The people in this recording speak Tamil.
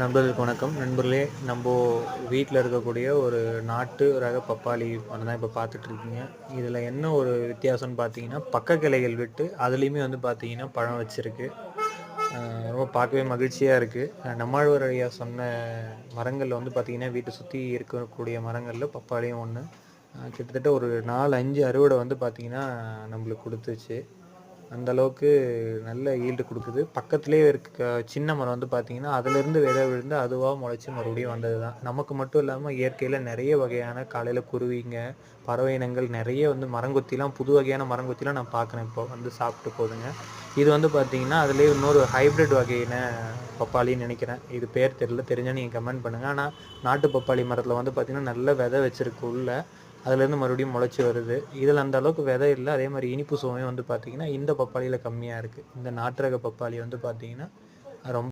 நண்பர்களுக்கு வணக்கம். நண்பர்களே நம்ம வீட்டில் இருக்கக்கூடிய ஒரு நாட்டு ரக பப்பாளி மரம் தான் இப்போ பார்த்துட்ருக்கீங்க இதில் என்ன ஒரு வித்தியாசம்னு பார்த்தீங்கன்னா பக்க கிளைகள் விட்டு அதுலேயுமே வந்து பார்த்தீங்கன்னா பழம் வச்சுருக்கு. ரொம்ப பார்க்கவே மகிழ்ச்சியாக இருக்குது நம்மாழ்வர் ஐயா சொன்ன மரங்களில் வந்து பார்த்தீங்கன்னா வீட்டை சுற்றி இருக்கக்கூடிய மரங்களில் பப்பாளியும் ஒன்று கிட்டத்தட்ட ஒரு நாலு அஞ்சு அறுவடை வந்து பார்த்திங்கன்னா நம்மளுக்கு கொடுத்துச்சு. அந்த அளவுக்கு நல்ல ஈல்டு கொடுக்குது. பக்கத்துலேயே இருக்க சின்ன மரம் வந்து பார்த்தீங்கன்னா அதுலேருந்து விதை விழுந்து அதுவாக முளைச்சி மறுபடியும் வந்தது தான் நமக்கு மட்டும் இல்லாமல் இயற்கையில் நிறைய வகையான காலையில் குருவிங்க பறவை இனங்கள் நிறைய வந்து மரங்கொத்திலாம் புது வகையான மரங்கொத்திலாம் நான் பார்க்குறேன் இப்போ. வந்து சாப்பிட்டு போகுதுங்க இது வந்து பார்த்தீங்கன்னா அதுலேயே இன்னொரு ஹைப்ரிட் வகையின பப்பாளின்னு நினைக்கிறேன். இது பேர் தெரியல. தெரிஞ்சால் நீங்கள் கமெண்ட் பண்ணுங்கள் ஆனால் நாட்டு பப்பாளி மரத்தில் வந்து பார்த்திங்கன்னா நல்ல விதை வச்சிருக்கு உள்ள அதுலேருந்து மறுபடியும் முளைச்சி வருது. இதில் அந்த அளவுக்கு விதை இல்லை. அதே மாதிரி இனிப்பு சுவையும் வந்து பார்த்திங்கன்னா இந்த பப்பாளியில் கம்மியாக இருக்குது இந்த நாட்டு ரக பப்பாளி வந்து பார்த்திங்கன்னா ரொம்ப